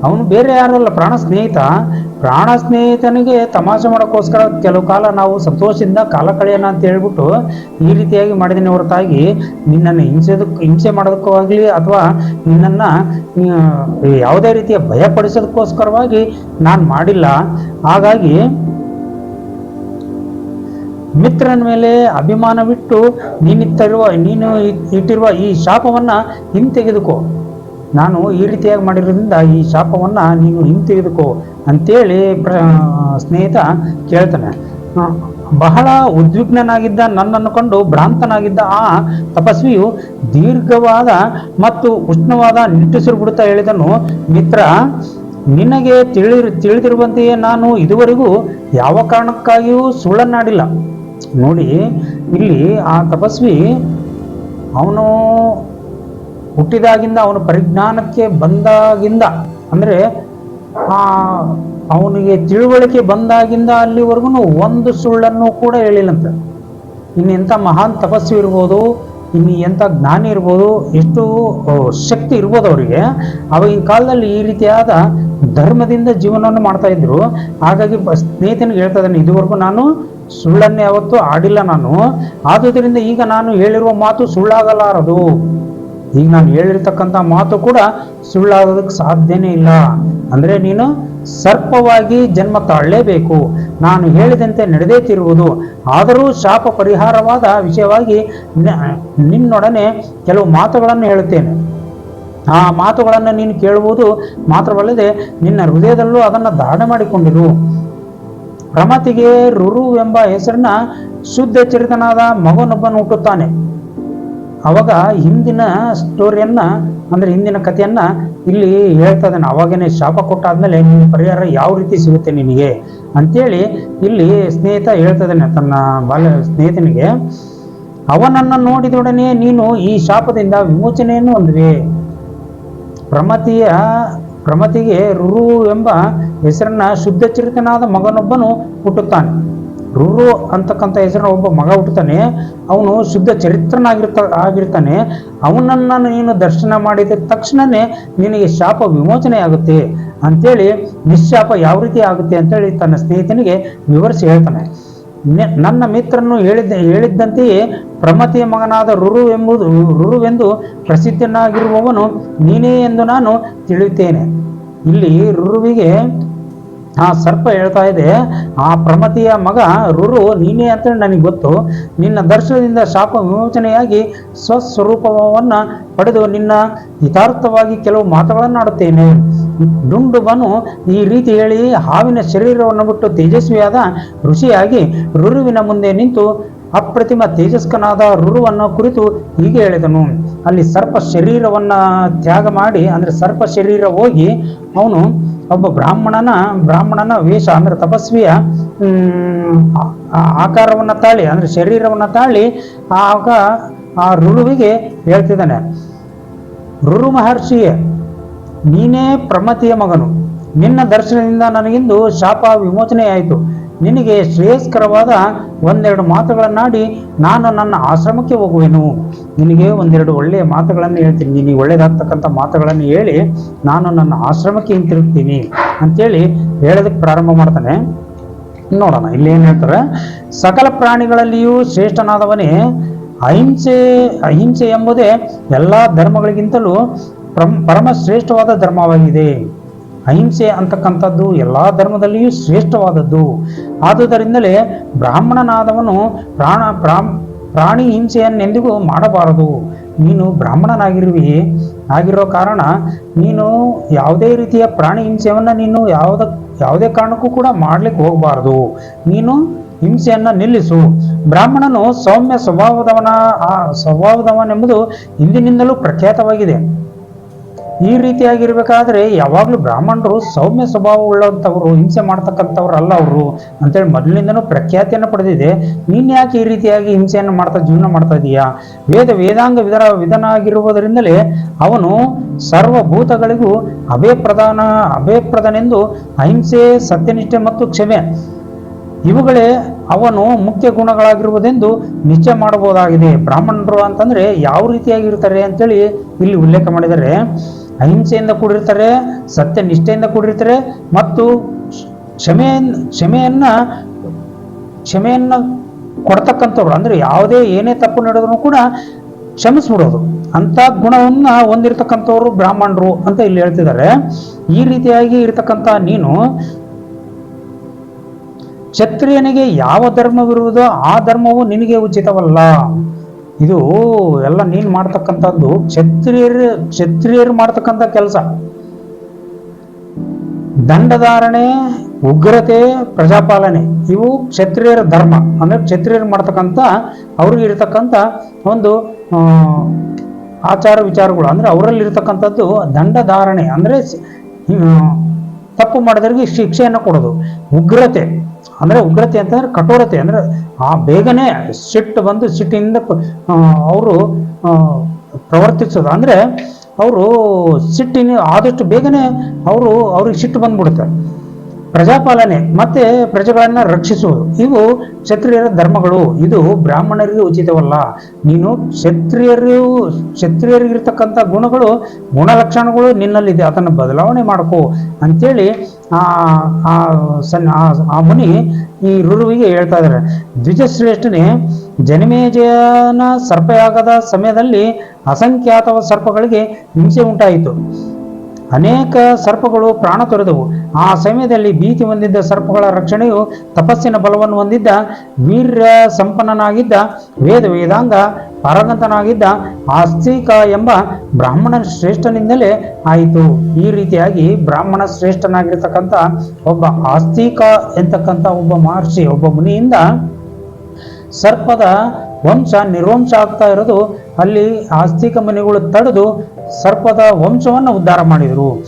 ಅವನು ಬೇರೆ ಯಾರಲ್ಲ, ಪ್ರಾಣ ಸ್ನೇಹಿತ. ಪ್ರಾಣ ಸ್ನೇಹಿತನಿಗೆ ತಮಾಷೆ ಮಾಡೋಕ್ಕೋಸ್ಕರ ಕೆಲವು ಕಾಲ ನಾವು ಸಂತೋಷದಿಂದ ಕಾಲ ಕಳೆಯೋಣ ಅಂತ ಹೇಳ್ಬಿಟ್ಟು ಈ ರೀತಿಯಾಗಿ ಮಾಡಿದ್ದೀನಿ ಹೊರತಾಗಿ ನಿನ್ನನ್ನು ಹಿಂಸೆದಕ್ಕೆ ಹಿಂಸೆ ಮಾಡೋದಕ್ಕೂ ಆಗಲಿ ಅಥವಾ ನಿನ್ನನ್ನು ಯಾವುದೇ ರೀತಿಯ ಭಯಪಡಿಸೋದಕ್ಕೋಸ್ಕರವಾಗಿ ನಾನು ಮಾಡಿಲ್ಲ. ಹಾಗಾಗಿ ಮಿತ್ರನ ಮೇಲೆ ಅಭಿಮಾನವಿಟ್ಟು ನೀನಿತ್ತಿರುವ ನೀನು ಇಟ್- ಇಟ್ಟಿರುವ ಈ ಶಾಪವನ್ನ ಹಿಂತೆಗೆದುಕೋ. ನಾನು ಈ ರೀತಿಯಾಗಿ ಮಾಡಿರೋದ್ರಿಂದ ಈ ಶಾಪವನ್ನ ನೀನು ಹಿಂತೆಗೆದುಕೋ. ಅಂತೇಳಿ ಪ್ರ, ಸ್ನೇಹಿತ ಕೇಳ್ತಾನೆ. ಬಹಳ ಉದ್ವಿಗ್ನನಾಗಿದ್ದ ನನ್ನನ್ನು ಕಂಡು ಭ್ರಾಂತನಾಗಿದ್ದ ಆ ತಪಸ್ವಿಯು ದೀರ್ಘವಾದ ಮತ್ತು ಉಷ್ಣವಾದ ನಿಟ್ಟುಸಿರು ಬಿಡುತ್ತಾ ಹೇಳಿದನು, ಮಿತ್ರ, ನಿನಗೆ ತಿಳಿ ತಿಳಿದಿರುವಂತೆಯೇ ನಾನು ಇದುವರೆಗೂ ಯಾವ ಕಾರಣಕ್ಕಾಗಿಯೂ ಸುಳ್ಳನ್ನಾಡಿಲ್ಲ. ನೋಡಿ, ಇಲ್ಲಿ ಆ ತಪಸ್ವಿ ಅವನು ಹುಟ್ಟಿದಾಗಿಂದ, ಅವನು ಪರಿಜ್ಞಾನಕ್ಕೆ ಬಂದಾಗಿಂದ, ಅಂದರೆ ಆ, ಅವನಿಗೆ ತಿಳುವಳಿಕೆ ಬಂದಾಗಿಂದ ಅಲ್ಲಿವರೆಗೂ ಒಂದು ಸುಳ್ಳನ್ನು ಕೂಡ ಹೇಳಿಲ್ಲಂತೆ. ಇನ್ನು ಎಂಥ ಮಹಾನ್ ತಪಸ್ವಿ ಇರ್ಬೋದು, ಇನ್ನು ಎಂಥ ಜ್ಞಾನ ಇರ್ಬೋದು, ಎಷ್ಟು ಶಕ್ತಿ ಇರ್ಬೋದು ಅವರಿಗೆ. ಅವಾಗಿನ ಕಾಲದಲ್ಲಿ ಈ ರೀತಿಯಾದ ಧರ್ಮದಿಂದ ಜೀವನವನ್ನು ಮಾಡ್ತಾ ಇದ್ರು. ಹಾಗಾಗಿ ಸ್ನೇಹಿತನಿಗೆ ಹೇಳ್ತಾ ಇದ್ದಾನೆ, ಇದುವರೆಗೂ ನಾನು ಸುಳ್ಳನ್ನೇ ಯಾವತ್ತೂ ಆಡಿಲ್ಲ ನಾನು. ಆದುದರಿಂದ ಈಗ ನಾನು ಹೇಳಿರುವ ಮಾತು ಸುಳ್ಳಾಗಲಾರದು. ಈಗ ನಾನು ಹೇಳಿರ್ತಕ್ಕಂಥ ಮಾತು ಕೂಡ ಸುಳ್ಳಾಗೋದಕ್ಕೆ ಸಾಧ್ಯನೇ ಇಲ್ಲ. ಅಂದರೆ ನೀನು ಸರ್ಪವಾಗಿ ಜನ್ಮ ತಾಳಲೇಬೇಕು. ನಾನು ಹೇಳಿದಂತೆ ನಡೆದೇ ತಿರುವುದು. ಆದರೂ ಶಾಪ ಪರಿಹಾರವಾದ ವಿಷಯವಾಗಿ ನಿನ್ನೊಡನೆ ಕೆಲವು ಮಾತುಗಳನ್ನು ಹೇಳುತ್ತೇನೆ. ಆ ಮಾತುಗಳನ್ನು ನೀನು ಕೇಳುವುದು ಮಾತ್ರವಲ್ಲದೆ ನಿನ್ನ ಹೃದಯದಲ್ಲೂ ಅದನ್ನು ಧಾರಣೆ ಮಾಡಿಕೊಂಡಿರು. ಪ್ರಮತಿಗೆ ರುರು ಎಂಬ ಹೆಸರನ್ನ ಶುದ್ಧ ಚರಿತನಾದ ಮಗನೊಬ್ಬನು ಹುಟ್ಟುತ್ತಾನೆ. ಅವಾಗ ಹಿಂದಿನ ಸ್ಟೋರಿಯನ್ನ ಅಂದ್ರೆ ಹಿಂದಿನ ಕಥೆಯನ್ನ ಇಲ್ಲಿ ಹೇಳ್ತಾ ಇದ್ದಾನೆ. ಅವಾಗೇನೆ ಶಾಪ ಕೊಟ್ಟಾದ್ಮೇಲೆ ನಿನ್ನ ಪರಿಹಾರ ಯಾವ ರೀತಿ ಸಿಗುತ್ತೆ ನಿನಗೆ? ಅಂತೇಳಿ ಇಲ್ಲಿ ಸ್ನೇಹಿತ ಹೇಳ್ತಾ ತನ್ನ ಬಾಲ್ಯ ಸ್ನೇಹಿತನಿಗೆ. ಅವನನ್ನ ನೋಡಿದೊಡನೆ ನೀನು ಈ ಶಾಪದಿಂದ ವಿಮೋಚನೆಯನ್ನು ಹೊಂದುವೆ. ಪ್ರಮತಿಯ, ಪ್ರಮತಿಗೆ ರುರು ಎಂಬ ಹೆಸರನ್ನ ಶುದ್ಧ ಚರಿತನಾದ ಮಗನೊಬ್ಬನು ಹುಟ್ಟುತ್ತಾನೆ. ರುರು ಅಂತಕ್ಕಂಥ ಹೆಸರಿನ ಒಬ್ಬ ಮಗ ಹುಟ್ಟುತ್ತಾನೆ ಅವನು ಶುದ್ಧ ಚರಿತ್ರನಾಗಿರ್ತ, ಆಗಿರ್ತಾನೆ. ಅವನನ್ನ ನೀನು ದರ್ಶನ ಮಾಡಿದ ತಕ್ಷಣನೇ ನಿನಗೆ ಶಾಪ ವಿಮೋಚನೆ ಆಗುತ್ತೆ. ಅಂತೇಳಿ ನಿಶ್ಶಾಪ ಯಾವ ರೀತಿ ಆಗುತ್ತೆ ಅಂತೇಳಿ ತನ್ನ ಸ್ನೇಹಿತನಿಗೆ ವಿವರಿಸಿ ಹೇಳ್ತಾನೆ. ನನ್ನ ಮಿತ್ರನು ಹೇಳಿದ್ದ, ಹೇಳಿದ್ದಂತೆಯೇ ಪ್ರಮತಿಯ ಮಗನಾದ ರುರು ಎಂಬುದು, ರುರುವೆಂದು ಪ್ರಸಿದ್ಧನಾಗಿರುವವನು ನೀನೇ ಎಂದು ನಾನು ತಿಳಿಯುತ್ತೇನೆ. ಇಲ್ಲಿ ರುರುವಿಗೆ ಆ ಸರ್ಪ ಹೇಳ್ತಾ ಇದೆ, ಆ ಪ್ರಮತಿಯ ಮಗ ರುರು ನೀನೇ ಅಂತ ನನಗೆ ಗೊತ್ತು. ನಿನ್ನ ದರ್ಶನದಿಂದ ಶಾಪ ವಿಮೋಚನೆಯಾಗಿ ಸ್ವಸ್ವರೂಪವನ್ನ ಪಡೆದು ನಿನ್ನ ಹಿತಾರ್ಥವಾಗಿ ಕೆಲವು ಮಾತುಗಳನ್ನು ಆಡುತ್ತೇನೆ ಡುಂಡುಬನು ಈ ರೀತಿ ಹೇಳಿ ಹಾವಿನ ಶರೀರವನ್ನು ಬಿಟ್ಟು ತೇಜಸ್ವಿಯಾದ ಋಷಿಯಾಗಿ ರುರುವಿನ ಮುಂದೆ ನಿಂತು ಅಪ್ರತಿಮ ತೇಜಸ್ಕನಾದ ರುರುವನ್ನು ಕುರಿತು ಹೀಗೆ ಹೇಳಿದನು. ಅಲ್ಲಿ ಸರ್ಪ ಶರೀರವನ್ನ ತ್ಯಾಗ ಮಾಡಿ, ಅಂದ್ರೆ ಸರ್ಪ ಶರೀರ ಹೋಗಿ ಅವನು ಒಬ್ಬ ಬ್ರಾಹ್ಮಣನ ಬ್ರಾಹ್ಮಣನ ವೇಷ ಅಂದ್ರೆ ತಪಸ್ವಿಯ ಆಕಾರವನ್ನ ತಾಳಿ, ಅಂದ್ರೆ ಶರೀರವನ್ನ ತಾಳಿ, ಆಗ ಆ ರುರುವಿಗೆ ಹೇಳ್ತಿದ್ದಾನೆ, ರುರು ಮಹರ್ಷಿಯೇ, ನೀನೇ ಪ್ರಮತಿಯ ಮಗನು. ನಿನ್ನ ದರ್ಶನದಿಂದ ನನಗಿಂದು ಶಾಪ ವಿಮೋಚನೆಯಾಯಿತು. ನಿನಗೆ ಶ್ರೇಯಸ್ಕರವಾದ ಒಂದೆರಡು ಮಾತುಗಳನ್ನಾಡಿ ನಾನು ನನ್ನ ಆಶ್ರಮಕ್ಕೆ ಹೋಗುವೆನು. ನಿನಗೆ ಒಂದೆರಡು ಒಳ್ಳೆಯ ಮಾತುಗಳನ್ನು ಹೇಳ್ತೀನಿ. ನಿನಗೆ ಒಳ್ಳೆಯದಾಗ್ತಕ್ಕಂಥ ಮಾತುಗಳನ್ನು ಹೇಳಿ ನಾನು ನನ್ನ ಆಶ್ರಮಕ್ಕೆ ಹಿಂತಿರುಗ್ತೀನಿ ಅಂತೇಳಿ ಹೇಳೋದಕ್ಕೆ ಪ್ರಾರಂಭ ಮಾಡ್ತಾನೆ. ನೋಡೋಣ, ಇಲ್ಲಿ ಏನು ಹೇಳ್ತಾರೆ? ಸಕಲ ಪ್ರಾಣಿಗಳಲ್ಲಿಯೂ ಶ್ರೇಷ್ಠನಾದವನೇ ಅಹಿಂಸೆ ಅಹಿಂಸೆ ಎಂಬುದೇ ಎಲ್ಲ ಧರ್ಮಗಳಿಗಿಂತಲೂ ಪ್ರಮ್ ಶ್ರೇಷ್ಠವಾದ ಧರ್ಮವಾಗಿದೆ. ಅಹಿಂಸೆ ಅಂತಕ್ಕಂಥದ್ದು ಎಲ್ಲ ಧರ್ಮದಲ್ಲಿಯೂ ಶ್ರೇಷ್ಠವಾದದ್ದು. ಆದುದರಿಂದಲೇ ಬ್ರಾಹ್ಮಣನಾದವನು ಪ್ರಾಣ ಪ್ರಾಮ್ ಪ್ರಾಣಿ ಹಿಂಸೆಯನ್ನೆಂದಿಗೂ ಮಾಡಬಾರದು. ನೀನು ಬ್ರಾಹ್ಮಣನಾಗಿರುವಿ ಆಗಿರೋ ಕಾರಣ ನೀನು ಯಾವುದೇ ರೀತಿಯ ಪ್ರಾಣಿ ಹಿಂಸೆಯನ್ನು ನೀನು ಯಾವುದ ಯಾವುದೇ ಕಾರಣಕ್ಕೂ ಕೂಡ ಮಾಡ್ಲಿಕ್ಕೆ ಹೋಗಬಾರದು. ನೀನು ಹಿಂಸೆಯನ್ನು ನಿಲ್ಲಿಸು. ಬ್ರಾಹ್ಮಣನು ಸೌಮ್ಯ ಸ್ವಭಾವದವನ ಆ ಸ್ವಭಾವದವನೆಂಬುದು ಹಿಂದಿನಿಂದಲೂ ಪ್ರಖ್ಯಾತವಾಗಿದೆ. ಈ ರೀತಿಯಾಗಿರ್ಬೇಕಾದ್ರೆ ಯಾವಾಗಲೂ ಬ್ರಾಹ್ಮಣರು ಸೌಮ್ಯ ಸ್ವಭಾವ ಉಳ್ಳಂಥವ್ರು ಹಿಂಸೆ ಮಾಡ್ತಕ್ಕಂಥವ್ರು ಅಲ್ಲ ಅವರು ಅಂತೇಳಿ ಮೊದಲಿನಿಂದನೂ ಪ್ರಖ್ಯಾತಿಯನ್ನು ಪಡೆದಿದೆ. ನೀನ್ ಯಾಕೆ ಈ ರೀತಿಯಾಗಿ ಹಿಂಸೆಯನ್ನು ಮಾಡ್ತಾ, ಜೀವನ ಮಾಡ್ತಾ ಇದೀಯಾ? ವೇದ, ವೇದಾಂಗ ವಿಧರ ಆಗಿರುವುದರಿಂದಲೇ ಅವನು ಸರ್ವಭೂತಗಳಿಗೂ ಅಭಯ ಪ್ರಧಾನ ಅಭಯ ಪ್ರಧಾನೆಂದು ಅಹಿಂಸೆ, ಸತ್ಯನಿಷ್ಠೆ ಮತ್ತು ಕ್ಷಮೆ ಇವುಗಳೇ ಅವನು ಮುಖ್ಯ ಗುಣಗಳಾಗಿರುವುದೆಂದು ನಿಶ್ಚಯ ಮಾಡಬಹುದಾಗಿದೆ. ಬ್ರಾಹ್ಮಣರು ಅಂತಂದ್ರೆ ಯಾವ ರೀತಿಯಾಗಿರ್ತಾರೆ ಅಂತೇಳಿ ಇಲ್ಲಿ ಉಲ್ಲೇಖ ಮಾಡಿದರೆ ಅಹಿಂಸೆಯಿಂದ ಕೂಡಿರ್ತಾರೆ ಸತ್ಯ ನಿಷ್ಠೆಯಿಂದ ಕೂಡಿರ್ತಾರೆ ಮತ್ತು ಕ್ಷಮೆ ಕ್ಷಮೆಯನ್ನ ಕ್ಷಮೆಯನ್ನ ಕೊಡ್ತಕ್ಕಂಥವ್ರು. ಅಂದ್ರೆ ಯಾವುದೇ ಏನೇ ತಪ್ಪು ನಡೆದ್ರು ಕೂಡ ಕ್ಷಮಿಸ್ಬಿಡೋದು. ಅಂತ ಗುಣವನ್ನ ಹೊಂದಿರತಕ್ಕಂಥವ್ರು ಬ್ರಾಹ್ಮಣರು ಅಂತ ಇಲ್ಲಿ ಹೇಳ್ತಿದ್ದಾರೆ. ಈ ರೀತಿಯಾಗಿ ಇರತಕ್ಕಂಥ ನೀನು ಕ್ಷತ್ರಿಯನಿಗೆ ಯಾವ ಧರ್ಮವಿರುವುದೋ ಆ ಧರ್ಮವು ನಿನಗೆ ಉಚಿತವಲ್ಲ. ಇದು ಎಲ್ಲ ನೀನು ಮಾಡ್ತಕ್ಕಂಥದ್ದು ಕ್ಷತ್ರಿಯರು ಕ್ಷತ್ರಿಯರು ಮಾಡ್ತಕ್ಕಂಥ ಕೆಲಸ. ದಂಡಧಾರಣೆ, ಉಗ್ರತೆ, ಪ್ರಜಾಪಾಲನೆ, ಇವು ಕ್ಷತ್ರಿಯರ ಧರ್ಮ. ಅಂದ್ರೆ ಕ್ಷತ್ರಿಯರು ಮಾಡ್ತಕ್ಕಂಥ, ಅವ್ರಿಗೆ ಇರತಕ್ಕಂಥ ಒಂದು ಆಚಾರ ವಿಚಾರಗಳು. ಅಂದ್ರೆ ಅವರಲ್ಲಿ ಇರತಕ್ಕಂಥದ್ದು ದಂಡಧಾರಣೆ. ಅಂದ್ರೆ ತಪ್ಪು ಮಾಡಿದವರಿಗೆ ಶಿಕ್ಷೆಯನ್ನು ಕೊಡೋದು. ಉಗ್ರತೆ. ಅಂದ್ರೆ ಉಗ್ರತೆ ಅಂತಂದ್ರೆ ಕಠೋರತೆ, ಅಂದ್ರೆ ಆ ಬೇಗನೆ ಸಿಟ್ಟು ಬಂದು ಸಿಟ್ಟಿನಿಂದ ಅವರು ಪ್ರವರ್ತಿಸೋದು. ಅಂದ್ರೆ ಅವರು ಸಿಟ್ಟಿನ ಆದಷ್ಟು ಬೇಗನೆ ಅವರು ಅವ್ರಿಗೆ ಸಿಟ್ಟು ಬಂದ್ಬಿಡುತ್ತೆ. ಪ್ರಜಾಪಾಲನೆ, ಮತ್ತೆ ಪ್ರಜೆಗಳನ್ನ ರಕ್ಷಿಸುವುದು. ಇವು ಕ್ಷತ್ರಿಯರ ಧರ್ಮಗಳು. ಇದು ಬ್ರಾಹ್ಮಣರಿಗೆ ಉಚಿತವಲ್ಲ. ನೀನು ಕ್ಷತ್ರಿಯರು, ಕ್ಷತ್ರಿಯರಿಗಿರ್ತಕ್ಕಂಥ ಗುಣಗಳು, ಗುಣಲಕ್ಷಣಗಳು ನಿನ್ನಲ್ಲಿದೆ. ಅದನ್ನು ಬದಲಾವಣೆ ಮಾಡ್ಕೋ. ಅಂತೇಳಿ ಆ ಆ ಮುನಿ ಈ ರುರುವಿಗೆ ಹೇಳ್ತಾ ಇದ್ದಾರೆ. ದ್ವಿಜಶ್ರೇಷ್ಠನೇ, ಜನಮೇಜಯನ ಸರ್ಪಯಾಗದ ಸಮಯದಲ್ಲಿ ಅಸಂಖ್ಯಾತವ ಸರ್ಪಗಳಿಗೆ ಹಿಂಸೆ ಉಂಟಾಯಿತು. ಅನೇಕ ಸರ್ಪಗಳು ಪ್ರಾಣ ತೊರೆದವು. ಆ ಸಮಯದಲ್ಲಿ ಭೀತಿ ಹೊಂದಿದ್ದ ಸರ್ಪಗಳ ರಕ್ಷಣೆಯು ತಪಸ್ಸಿನ ಬಲವನ್ನು ಹೊಂದಿದ್ದ ವೀರ್ಯ ಸಂಪನ್ನನಾಗಿದ್ದ ವೇದ ವೇದಾಂಗ ಪಾರಂಗತನಾಗಿದ್ದ ಆಸ್ತಿಕ ಎಂಬ ಬ್ರಾಹ್ಮಣ ಶ್ರೇಷ್ಠನಿಂದಲೇ ಆಯಿತು. ಈ ರೀತಿಯಾಗಿ ಬ್ರಾಹ್ಮಣ ಶ್ರೇಷ್ಠನಾಗಿರ್ತಕ್ಕಂಥ ಒಬ್ಬ ಆಸ್ತಿಕ ಎಂತಕ್ಕಂಥ ಒಬ್ಬ ಮಹರ್ಷಿ, ಒಬ್ಬ ಮುನಿಯಿಂದ ಸರ್ಪದ ವಂಶ ನಿರ್ವಂಶ ಆಗ್ತಾ ಇರೋದು, ಅಲ್ಲಿ ಆಸ್ತಿಕ ಮನೆಗಳು ತಡೆದು ಸರ್ಪದ ವಂಶವನ್ನು ಉದ್ಧಾರ ಮಾಡಿದರು.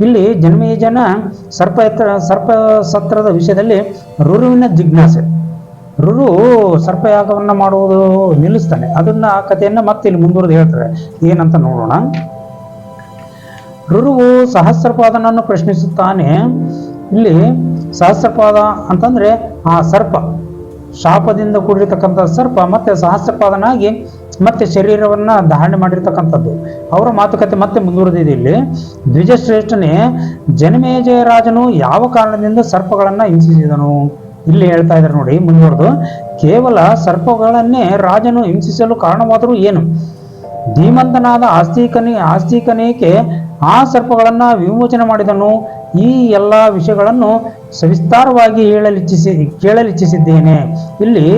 ಇಲ್ಲಿ ಜನ್ಮೇಜನ ಸರ್ಪ ಸರ್ಪ ಸತ್ರದ ವಿಷಯದಲ್ಲಿ ರುರುವಿನ ಜಿಜ್ಞಾಸೆ. ರುರು ಸರ್ಪಯಾಗವನ್ನು ಮಾಡುವುದು ನಿಲ್ಲಿಸ್ತಾನೆ. ಅದನ್ನ ಆ ಕಥೆಯನ್ನು ಮತ್ತೆ ಇಲ್ಲಿ ಮುಂದುವರೆದು ಹೇಳ್ತಾರೆ. ಏನಂತ ನೋಡೋಣ. ರುರುವು ಸಹಸ್ರಪಾದನನ್ನು ಪ್ರಶ್ನಿಸುತ್ತಾನೆ. ಇಲ್ಲಿ ಸಹಸ್ರಪಾದ ಅಂತಂದ್ರೆ ಆ ಸರ್ಪ. ಶಾಪದಿಂದ ಕೂಡಿರ್ತಕ್ಕಂಥ ಸರ್ಪ ಮತ್ತೆ ಸಹಸ್ರಪಾದನಾಗಿ ಮತ್ತೆ ಶರೀರವನ್ನ ಧಾರಣೆ ಮಾಡಿರ್ತಕ್ಕಂಥದ್ದು. ಅವರ ಮಾತುಕತೆ ಮತ್ತೆ ಮುಂದುವರೆದಿದೆ ಇಲ್ಲಿ. ದ್ವಿಜಶ್ರೇಷ್ಠನೇ ಜನಮೇಜಯ ರಾಜನು ಯಾವ ಕಾರಣದಿಂದ ಸರ್ಪಗಳನ್ನ ಹಿಂಸಿಸಿದನು? ಇಲ್ಲಿ ಹೇಳ್ತಾ ಇದ್ದಾರೆ ನೋಡಿ, ಮುಂದುವರೆದು. ಕೇವಲ ಸರ್ಪಗಳನ್ನೇ ರಾಜನು ಹಿಂಸಿಸಲು ಕಾರಣವಾದರೂ ಏನು? ಧೀಮಂತನಾದ ಆಸ್ತಿಕನೇ, ಆಸ್ತಿಕನೇಕೆ ಆ ಸರ್ಪಗಳನ್ನ ವಿಮೋಚನೆ ಮಾಡಿದನು? ಈ ಎಲ್ಲ ವಿಷಯಗಳನ್ನು ಸವಿಸ್ತಾರವಾಗಿ ಹೇಳಲಿಚ್ಛಿಸಿ ಕೇಳಲಿಚ್ಛಿಸಿದ್ದೇನೆ ಇಲ್ಲಿ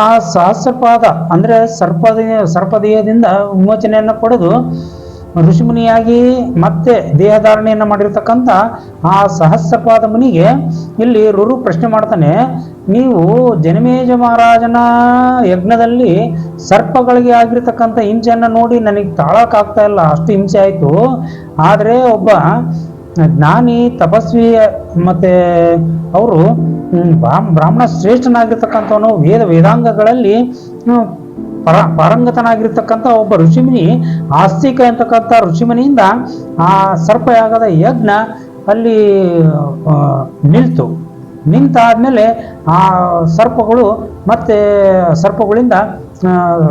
ಆ ಸಹಸ್ರಪಾದ ಅಂದ್ರೆ ಸರ್ಪದ, ಸರ್ಪದೇಹದಿಂದ ವಿಮೋಚನೆಯನ್ನು ಪಡೆದು ಋಷಿಮುನಿಯಾಗಿ ಮತ್ತೆ ದೇಹಧಾರಣೆಯನ್ನು ಮಾಡಿರ್ತಕ್ಕಂಥ ಆ ಸಹಸ್ರಪಾದ ಮುನಿಗೆ ಇಲ್ಲಿ ರುರು ಪ್ರಶ್ನೆ ಮಾಡ್ತಾನೆ, ನೀವು ಜನಮೇಜ ಮಹಾರಾಜನ ಯಜ್ಞದಲ್ಲಿ ಸರ್ಪಗಳಿಗೆ ಆಗಿರ್ತಕ್ಕಂಥ ಹಿಂಸೆಯನ್ನು ನೋಡಿ ನನಗೆ ತಾಳಕ್ಕಾಗ್ತಾ ಇಲ್ಲ, ಅಷ್ಟು ಹಿಂಸೆ ಆಯಿತು. ಆದರೆ ಒಬ್ಬ ಜ್ಞಾನಿ, ತಪಸ್ವಿ ಮತ್ತೆ ಅವರು ಬ್ರಾಹ್ಮಣ ಶ್ರೇಷ್ಠನಾಗಿರ್ತಕ್ಕಂಥವನು ವೇದ ವೇದಾಂಗಗಳಲ್ಲಿ ಪರ, ಪಾರಂಗತನಾಗಿರ್ತಕ್ಕಂಥ ಒಬ್ಬ ಋಷಿಮುನಿ, ಆಸ್ತಿಕ ಅಂತಕ್ಕಂಥ ಋಷಿಮುನಿಯಿಂದ ಆ ಸರ್ಪಯಾಗದ ಯಜ್ಞ ಅಲ್ಲಿ ನಿಲ್ತು. ನಿಂತಾದ್ಮೇಲೆ ಆ ಸರ್ಪಗಳು ಮತ್ತೆ ಸರ್ಪಗಳಿಂದ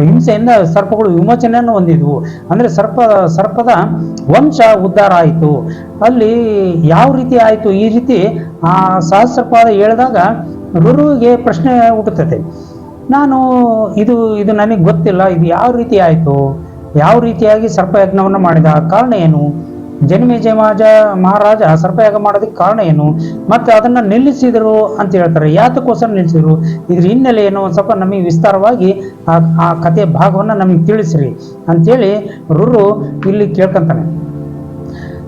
ಹಿಂಸೆಯಿಂದ ಸರ್ಪಗಳು ವಿಮೋಚನೆಯನ್ನು ಹೊಂದಿದ್ವು. ಅಂದ್ರೆ ಸರ್ಪ, ಸರ್ಪದ ವಂಶ ಉದ್ಧಾರ ಆಯಿತು. ಅಲ್ಲಿ ಯಾವ ರೀತಿ ಆಯಿತು? ಈ ರೀತಿ ಆ ಸಹಸ್ರಪಾದ ಹೇಳಿದಾಗ ರುರುವಿಗೆ ಪ್ರಶ್ನೆ ಹುಟ್ಟುತ್ತದೆ. ನಾನು ಇದು ಇದು ನನಗೆ ಗೊತ್ತಿಲ್ಲ, ಇದು ಯಾವ ರೀತಿ ಆಯಿತು? ಯಾವ ರೀತಿಯಾಗಿ ಸರ್ಪಯಜ್ಞವನ್ನು ಮಾಡಿದ? ಕಾರಣ ಏನು? ಜನ್ಮೇಜಯ ಮಾಜ ಮಹಾರಾಜ ಸರ್ಪಯಾಗ ಮಾಡೋದಕ್ಕೆ ಕಾರಣ ಏನು? ಮತ್ತೆ ಅದನ್ನ ನಿಲ್ಲಿಸಿದರು ಅಂತ ಹೇಳ್ತಾರೆ. ಯಾತಕ್ಕೋಸ್ಕರ ನಿಲ್ಲಿಸಿದ್ರು? ಇದ್ರ ಹಿನ್ನೆಲೆ ಏನು? ಒಂದು ಸ್ವಲ್ಪ ನಮಗೆ ವಿಸ್ತಾರವಾಗಿ ಆ ಭಾಗವನ್ನ ಭಾಗವನ್ನು ನಮಗೆ ತಿಳಿಸ್ರಿ ಅಂತೇಳಿ ರುರು ಇಲ್ಲಿ ಕೇಳ್ಕೊಂತಾನೆ.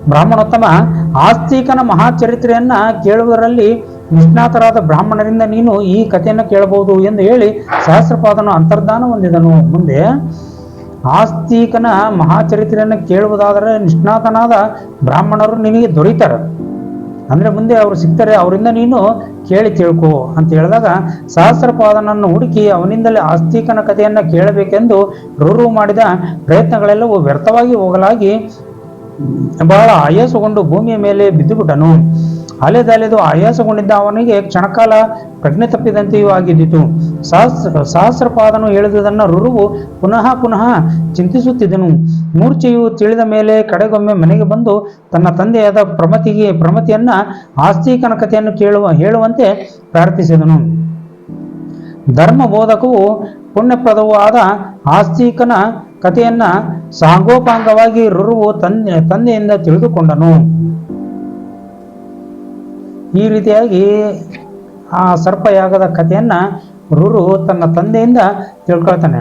ಬ್ರಾಹ್ಮಣೋತ್ತಮ, ಆಸ್ತಿಕನ ಮಹಾಚರಿತ್ರೆಯನ್ನ ಕೇಳುವುದರಲ್ಲಿ ನಿಷ್ಣಾತರಾದ ಬ್ರಾಹ್ಮಣರಿಂದ ನೀನು ಈ ಕಥೆಯನ್ನು ಕೇಳಬಹುದು ಎಂದು ಹೇಳಿ ಸಹಸ್ರಪಾದನು ಅಂತರ್ಧಾನ ಹೊಂದಿದನು. ಮುಂದೆ ಆಸ್ತಿಕನ ಮಹಾಚರಿತ್ರೆಯನ್ನು ಕೇಳುವುದಾದರೆ ನಿಷ್ಣಾತನಾದ ಬ್ರಾಹ್ಮಣರು ನಿನಗೆ ದೊರೀತಾರೆ. ಅಂದರೆ ಮುಂದೆ ಅವರು ಸಿಗ್ತಾರೆ, ಅವರಿಂದ ನೀನು ಕೇಳಿ ತಿಳ್ಕೊ ಅಂತ ಹೇಳಿದಾಗ ಸಹಸ್ರಪಾದನನ್ನು ಹುಡುಕಿ ಅವನಿಂದಲೇ ಆಸ್ತಿಕನ ಕಥೆಯನ್ನು ಕೇಳಬೇಕೆಂದು ರೂರು ಮಾಡಿದ ಪ್ರಯತ್ನಗಳೆಲ್ಲವೂ ವ್ಯರ್ಥವಾಗಿ ಹೋಗಲಾಗಿ ಬಹಳ ಆಯಾಸಗೊಂಡು ಭೂಮಿಯ ಮೇಲೆ ಬಿದ್ದುಬಿಟ್ಟನು. ಅಲೆದಲೆದು ಆಯಾಸಗೊಂಡಿದ್ದ ಅವನಿಗೆ ಕ್ಷಣಕಾಲ ಪ್ರಜ್ಞೆ ತಪ್ಪಿದಂತೆಯೂ ಆಗಿದ್ದಿತು. ಸಹಸ್ರ, ಸಹಸ್ರಪಾದನು ಹೇಳಿದುದನ್ನು ರುರುವು ಪುನಃ ಪುನಃ ಚಿಂತಿಸುತ್ತಿದ್ದನು. ಮೂರ್ಛೆಯು ತಿಳಿದ ಮೇಲೆ ಕಡೆಗೊಮ್ಮೆ ಮನೆಗೆ ಬಂದು ತನ್ನ ತಂದೆಯಾದ ಪ್ರಮತಿಗೆ, ಪ್ರಮತಿಯನ್ನ ಆಸ್ತಿಕನ ಕಥೆಯನ್ನು ಕೇಳುವ, ಹೇಳುವಂತೆ ಪ್ರಾರ್ಥಿಸಿದನು. ಧರ್ಮ ಬೋಧಕವು ಪುಣ್ಯಪ್ರದವೂ ಆದ ಆಸ್ತಿಕನ ಕಥೆಯನ್ನ ಸಾಂಗೋಪಾಂಗವಾಗಿ ರುರುವು ತಂದೆ, ತಂದೆಯಿಂದ ತಿಳಿದುಕೊಂಡನು. ಈ ರೀತಿಯಾಗಿ ಆ ಸರ್ಪಯಾಗದ ಕಥೆಯನ್ನ ರುರು ತನ್ನ ತಂದೆಯಿಂದ ತಿಳ್ಕೊಳ್ತಾನೆ.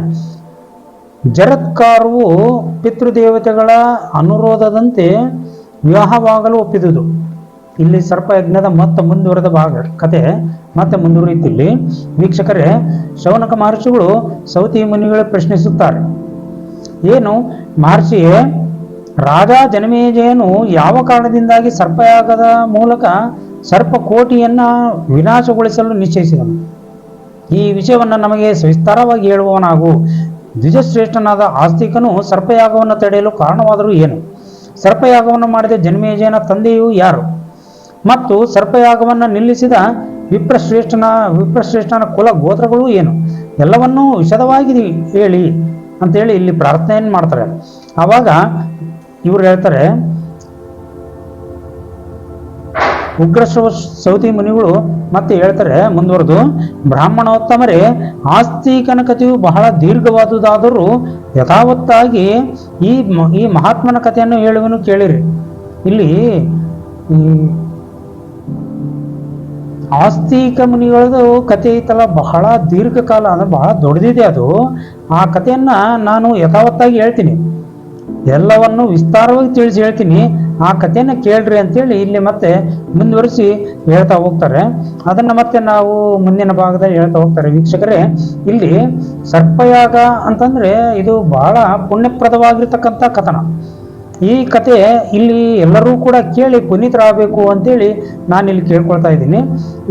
ಜರತ್ಕಾರವು ಪಿತೃದೇವತೆಗಳ ಅನುರೋಧದಂತೆ ವಿವಾಹವಾಗಲು ಒಪ್ಪಿದುದು. ಇಲ್ಲಿ ಸರ್ಪಯಜ್ಞದ ಮತ್ತೆ ಮುಂದುವರೆದ ಭಾಗ, ಕತೆ ಮತ್ತೆ ಮುಂದುವರಿಯುತ್ತಿಲ್ಲಿ. ವೀಕ್ಷಕರೇ, ಶೌನಕ ಮಹರ್ಷಿಗಳು ಸೌತಿ ಮುನಿಗಳು ಪ್ರಶ್ನಿಸುತ್ತಾರೆ. ಏನು, ಮಹರ್ಷಿಯೇ, ರಾಜ ಜನಮೇಜಯನು ಯಾವ ಕಾರಣದಿಂದಾಗಿ ಸರ್ಪಯಾಗದ ಮೂಲಕ ಸರ್ಪ ಕೋಟಿಯನ್ನ ವಿನಾಶಗೊಳಿಸಲು ನಿಶ್ಚಯಿಸಿದನು. ಈ ವಿಷಯವನ್ನು ನಮಗೆ ಸವಿಸ್ತಾರವಾಗಿ ಹೇಳುವವನಾಗು. ದ್ವಿಜಶ್ರೇಷ್ಠನಾದ ಆಸ್ತಿಕನು ಸರ್ಪಯಾಗವನ್ನು ತಡೆಯಲು ಕಾರಣವಾದರೂ ಏನು? ಸರ್ಪಯಾಗವನ್ನು ಮಾಡಿದ ಜನ್ಮೇಜಯನ ತಂದೆಯು ಯಾರು? ಮತ್ತು ಸರ್ಪಯಾಗವನ್ನು ನಿಲ್ಲಿಸಿದ ವಿಪ್ರಶ್ರೇಷ್ಠನ ವಿಪ್ರಶ್ರೇಷ್ಠನ ಕುಲ ಗೋತ್ರಗಳು ಏನು? ಎಲ್ಲವನ್ನೂ ವಿಷದವಾಗಿ ಹೇಳಿ ಅಂತೇಳಿ ಇಲ್ಲಿ ಪ್ರಾರ್ಥನೆಯನ್ನು ಮಾಡ್ತಾರೆ. ಆವಾಗ ಇವರು ಹೇಳ್ತಾರೆ ಉಗ್ರ ಸೌತಿ ಮುನಿಗಳು ಮತ್ತೆ ಹೇಳ್ತಾರೆ, ಮುಂದುವರೆದು, ಬ್ರಾಹ್ಮಣೋತ್ತಮರೇ, ಆಸ್ತಿ ಕನಕತೆಯು ಬಹಳ ದೀರ್ಘವಾದುದಾದರೂ ಯಥಾವತ್ತಾಗಿ ಈ ಈ ಮಹಾತ್ಮನ ಕಥೆಯನ್ನು ಹೇಳುವನು ಕೇಳಿರಿ. ಇಲ್ಲಿ ಆಸ್ತಿಕ ಮುನಿಗಳದು ಕತೆ ಐತಲ್ಲ, ಬಹಳ ದೀರ್ಘಕಾಲ ಅಂದ್ರೆ ಬಹಳ ದೊಡ್ಡದಿದೆ ಅದು. ಆ ಕಥೆಯನ್ನ ನಾನು ಯಥಾವತ್ತಾಗಿ ಹೇಳ್ತೀನಿ. ಎಲ್ಲವನ್ನು ವಿಸ್ತಾರವಾಗಿ ತಿಳಿಸಿ ಹೇಳ್ತೀನಿ. ಆ ಕಥೆನ ಕೇಳ್ರಿ ಅಂತೇಳಿ ಇಲ್ಲಿ ಮತ್ತೆ ಮುಂದುವರಿಸಿ ಹೇಳ್ತಾ ಹೋಗ್ತಾರೆ. ಅದನ್ನ ಮತ್ತೆ ನಾವು ಮುಂದಿನ ಭಾಗದಲ್ಲಿ ಹೇಳ್ತಾ ಹೋಗ್ತಾರೆ. ವೀಕ್ಷಕರೇ, ಇಲ್ಲಿ ಸರ್ಪಯಾಗ ಅಂತಂದ್ರೆ ಇದು ಬಹಳ ಪುಣ್ಯಪ್ರದವಾಗಿರ್ತಕ್ಕಂಥ ಕಥನ. ಈ ಕತೆ ಇಲ್ಲಿ ಎಲ್ಲರೂ ಕೂಡ ಕೇಳಿ ಪುನೀತರಾಗಬೇಕು ಅಂತೇಳಿ ನಾನು ಇಲ್ಲಿ ಕೇಳ್ಕೊಳ್ತಾ ಇದ್ದೀನಿ.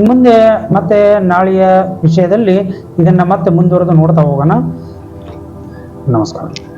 ಮುಂದೆ ಮತ್ತೆ ನಾಳೆಯ ವಿಷಯದಲ್ಲಿ ಇದನ್ನ ಮತ್ತೆ ಮುಂದುವರೆದು ನೋಡ್ತಾ ಹೋಗೋಣ. ನಮಸ್ಕಾರ.